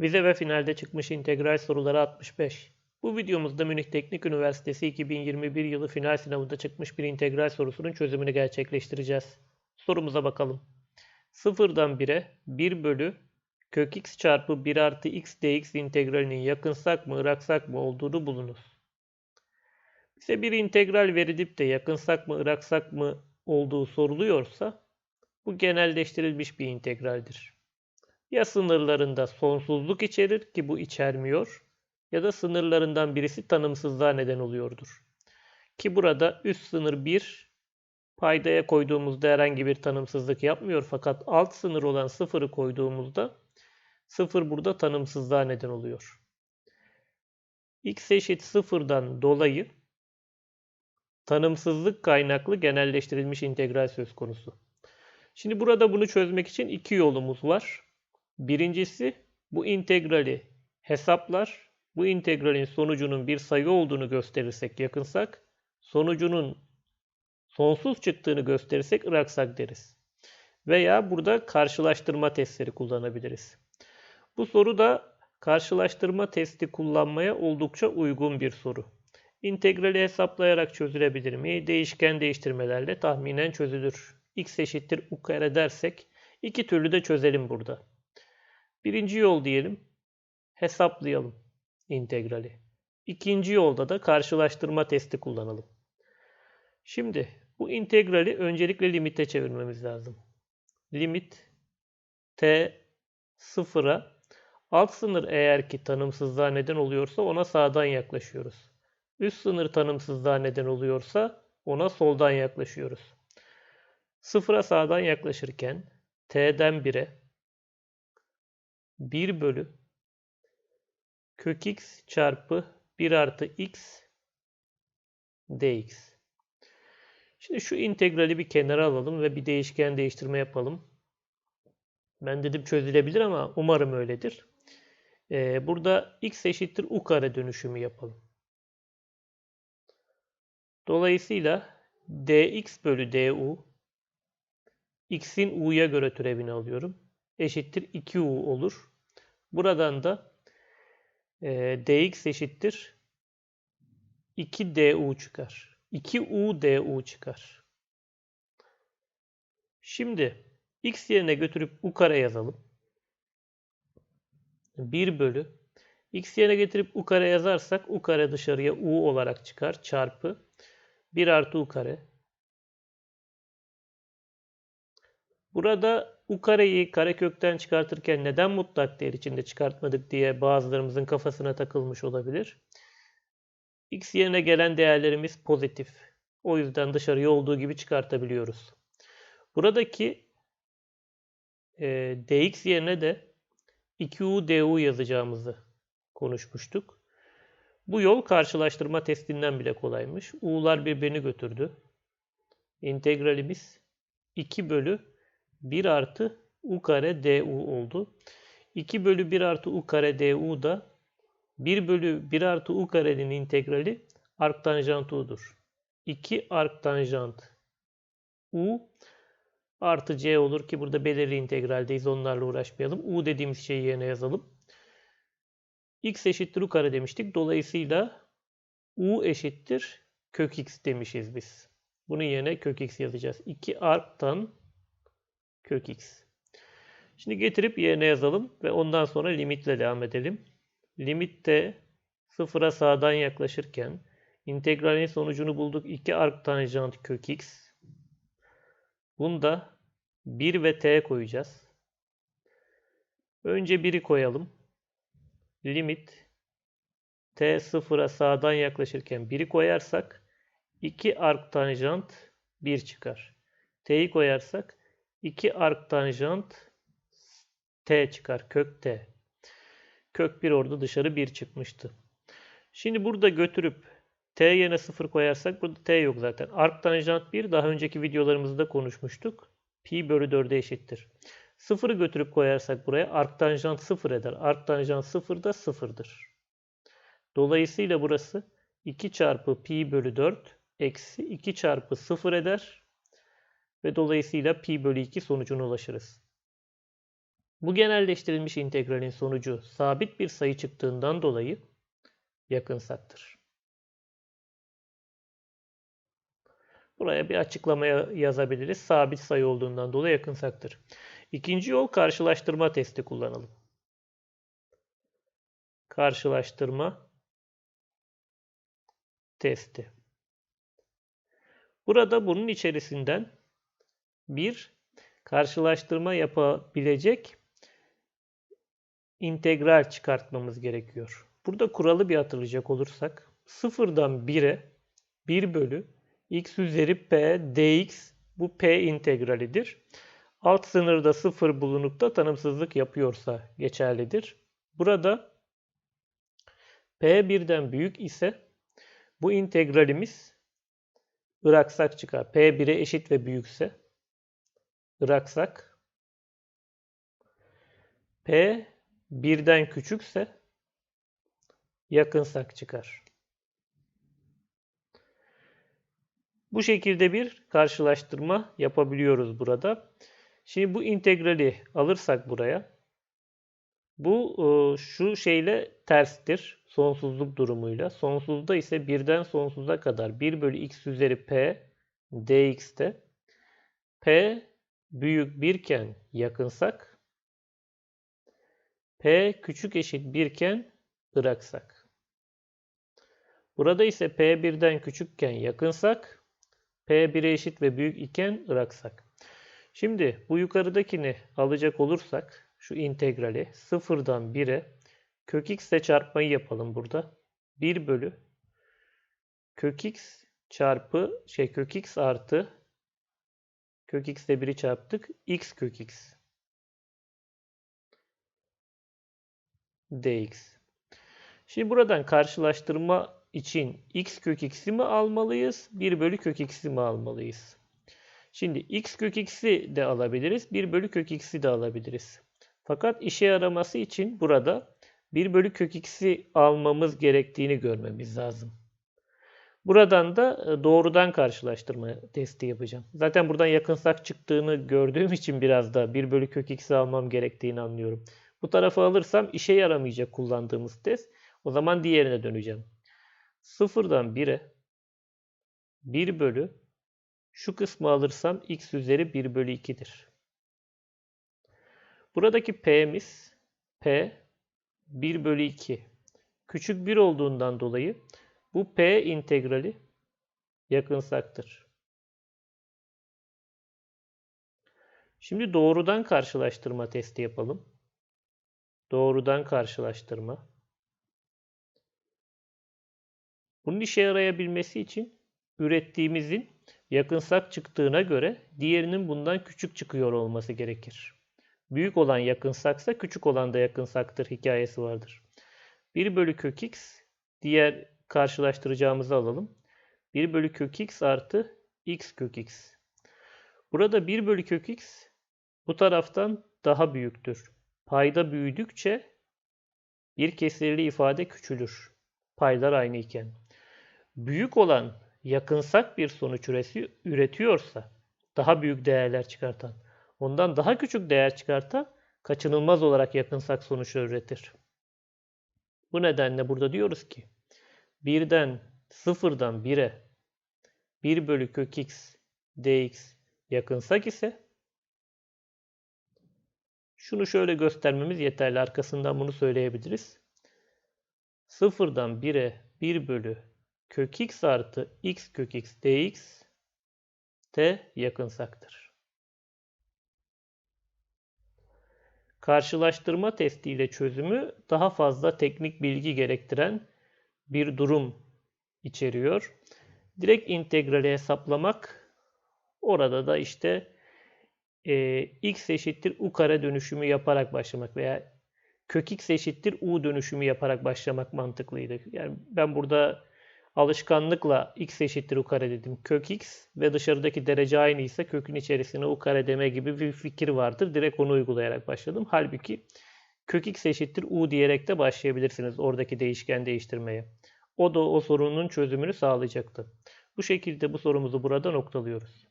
Vize ve finalde çıkmış integral soruları 65. Bu videomuzda Münih Teknik Üniversitesi 2021 yılı final sınavında çıkmış bir integral sorusunun çözümünü gerçekleştireceğiz. Sorumuza bakalım. Sıfırdan 1'e 1 bölü kök x çarpı 1 artı x dx integralinin yakınsak mı ıraksak mı olduğunu bulunuz. Bize bir integral verilip de yakınsak mı ıraksak mı olduğu soruluyorsa bu genelleştirilmiş bir integraldir. Ya sınırlarında sonsuzluk içerir ki bu içermiyor ya da sınırlarından birisi tanımsızlığa neden oluyordur. Ki burada üst sınır 1 paydaya koyduğumuzda herhangi bir tanımsızlık yapmıyor fakat alt sınır olan 0'ı koyduğumuzda 0 burada tanımsızlığa neden oluyor. x eşit 0'dan dolayı tanımsızlık kaynaklı genelleştirilmiş integral söz konusu. Şimdi burada bunu çözmek için iki yolumuz var. Birincisi bu integrali hesaplar. Bu integralin sonucunun bir sayı olduğunu gösterirsek yakınsak, sonucunun sonsuz çıktığını gösterirsek ıraksak deriz. Veya burada karşılaştırma testleri kullanabiliriz. Bu soru da karşılaştırma testi kullanmaya oldukça uygun bir soru. İntegrali hesaplayarak çözülebilir mi? Değişken değiştirmelerle tahminen çözülür. x eşittir u kare dersek iki türlü de çözelim burada. Birinci yol diyelim. Hesaplayalım integrali. İkinci yolda da karşılaştırma testi kullanalım. Şimdi bu integrali öncelikle limite çevirmemiz lazım. Limit t sıfıra alt sınır eğer ki tanımsızlığa neden oluyorsa ona sağdan yaklaşıyoruz. Üst sınır tanımsızlığa neden oluyorsa ona soldan yaklaşıyoruz. Sıfıra sağdan yaklaşırken t'den 1'e 1 bölü kök x çarpı 1 artı x dx. Şimdi şu integrali bir kenara alalım ve bir değişken değiştirme yapalım. Ben dedim çözülebilir ama umarım öyledir. Ee, burada x eşittir u kare dönüşümü yapalım. Dolayısıyla dx bölü du x'in u'ya göre türevini alıyorum. Eşittir 2u olur. Buradan da e, dx eşittir 2du çıkar. 2u du çıkar. Şimdi x yerine götürüp u kare yazalım. 1 bölü x yerine getirip u kare yazarsak u kare dışarıya u olarak çıkar. Çarpı 1 artı u kare. Burada u kareyi karekökten çıkartırken neden mutlak değer içinde çıkartmadık diye bazılarımızın kafasına takılmış olabilir. x yerine gelen değerlerimiz pozitif. O yüzden dışarıya olduğu gibi çıkartabiliyoruz. Buradaki e, dx yerine de 2u du yazacağımızı konuşmuştuk. Bu yol karşılaştırma testinden bile kolaymış. U'lar birbirini götürdü. İntegralimiz 2 bölü 1 artı u kare du oldu. 2 bölü 1 artı u kare du da 1 bölü 1 artı u karenin integrali arktanjant u'dur. 2 arktanjant u artı c olur ki burada belirli integraldeyiz onlarla uğraşmayalım. u dediğimiz şeyi yerine yazalım. x eşittir u kare demiştik. Dolayısıyla u eşittir kök x demişiz biz. Bunun yerine kök x yazacağız. 2 arktan kök x. Şimdi getirip yerine yazalım ve ondan sonra limitle devam edelim. Limitte sıfıra sağdan yaklaşırken integralin sonucunu bulduk. 2 arc tanjant kök x. Bunda 1 ve t koyacağız. Önce 1'i koyalım. Limit t sıfıra sağdan yaklaşırken 1'i koyarsak 2 arc tanjant 1 çıkar. t'yi koyarsak 2 arc tanjant t çıkar. Kök t. Kök 1 orada dışarı 1 çıkmıştı. Şimdi burada götürüp t yerine 0 koyarsak burada t yok zaten. Arc tanjant 1 daha önceki videolarımızda konuşmuştuk. Pi bölü 4'e eşittir. 0'ı götürüp koyarsak buraya arc tanjant 0 eder. Arc tanjant 0 da 0'dır. Dolayısıyla burası 2 çarpı pi bölü 4 eksi 2 çarpı 0 eder ve dolayısıyla pi bölü 2 sonucuna ulaşırız. Bu genelleştirilmiş integralin sonucu sabit bir sayı çıktığından dolayı yakınsaktır. Buraya bir açıklamaya yazabiliriz. Sabit sayı olduğundan dolayı yakınsaktır. İkinci yol karşılaştırma testi kullanalım. Karşılaştırma testi. Burada bunun içerisinden bir karşılaştırma yapabilecek integral çıkartmamız gerekiyor. Burada kuralı bir hatırlayacak olursak sıfırdan 1'e 1 bölü x üzeri p dx bu p integralidir. Alt sınırda 0 bulunup da tanımsızlık yapıyorsa geçerlidir. Burada p birden büyük ise bu integralimiz ıraksak çıkar. p 1'e eşit ve büyükse ıraksak p birden küçükse yakınsak çıkar. Bu şekilde bir karşılaştırma yapabiliyoruz burada. Şimdi bu integrali alırsak buraya bu e, şu şeyle terstir. Sonsuzluk durumuyla. Sonsuzda ise birden sonsuza kadar 1 bölü x üzeri p dx'te p büyük birken yakınsak p küçük eşit birken bıraksak. Burada ise p birden küçükken yakınsak p 1'e eşit ve büyük iken bıraksak. Şimdi bu yukarıdakini alacak olursak şu integrali sıfırdan 1'e kök x ile çarpmayı yapalım burada. 1 bölü kök x çarpı şey kök x artı kök x ile 1'i çarptık. x kök x dx. Şimdi buradan karşılaştırma için x kök x'i mi almalıyız? 1 bölü kök x'i mi almalıyız? Şimdi x kök x'i de alabiliriz. 1 bölü kök x'i de alabiliriz. Fakat işe yaraması için burada 1 bölü kök x'i almamız gerektiğini görmemiz lazım. Buradan da e, doğrudan karşılaştırma testi yapacağım. Zaten buradan yakınsak çıktığını gördüğüm için biraz da 1 bölü kök x'i almam gerektiğini anlıyorum. Bu tarafı alırsam işe yaramayacak kullandığımız test. O zaman diğerine döneceğim. Sıfırdan 1'e 1 bölü şu kısmı alırsam x üzeri 1 bölü 2'dir. Buradaki p'miz p 1 bölü 2 küçük 1 olduğundan dolayı bu p integrali yakınsaktır. Şimdi doğrudan karşılaştırma testi yapalım. Doğrudan karşılaştırma. Bunun işe yarayabilmesi için ürettiğimizin yakınsak çıktığına göre diğerinin bundan küçük çıkıyor olması gerekir. Büyük olan yakınsaksa küçük olan da yakınsaktır hikayesi vardır. 1 bölü kök x diğer karşılaştıracağımızı alalım. 1 bölü kök x artı x kök x. Burada 1 bölü kök x bu taraftan daha büyüktür. Payda büyüdükçe bir kesirli ifade küçülür. Paylar aynı iken. Büyük olan yakınsak bir sonuç üretiyorsa daha büyük değerler çıkartan ondan daha küçük değer çıkartan kaçınılmaz olarak yakınsak sonuçlar üretir. Bu nedenle burada diyoruz ki birden sıfırdan 1'e 1 bölü kök x dx yakınsak ise şunu şöyle göstermemiz yeterli. Arkasından bunu söyleyebiliriz. Sıfırdan 1'e 1 bölü kök x artı x kök x dx t yakınsaktır. Karşılaştırma testiyle çözümü daha fazla teknik bilgi gerektiren bir durum içeriyor. Direkt integrali hesaplamak orada da işte e, x eşittir u kare dönüşümü yaparak başlamak veya kök x eşittir u dönüşümü yaparak başlamak mantıklıydı. Yani ben burada alışkanlıkla x eşittir u kare dedim. Kök x ve dışarıdaki derece aynı ise kökün içerisine u kare deme gibi bir fikir vardır. Direkt onu uygulayarak başladım. Halbuki kök x eşittir u diyerek de başlayabilirsiniz oradaki değişken değiştirmeye. O da o sorunun çözümünü sağlayacaktı. Bu şekilde bu sorumuzu burada noktalıyoruz.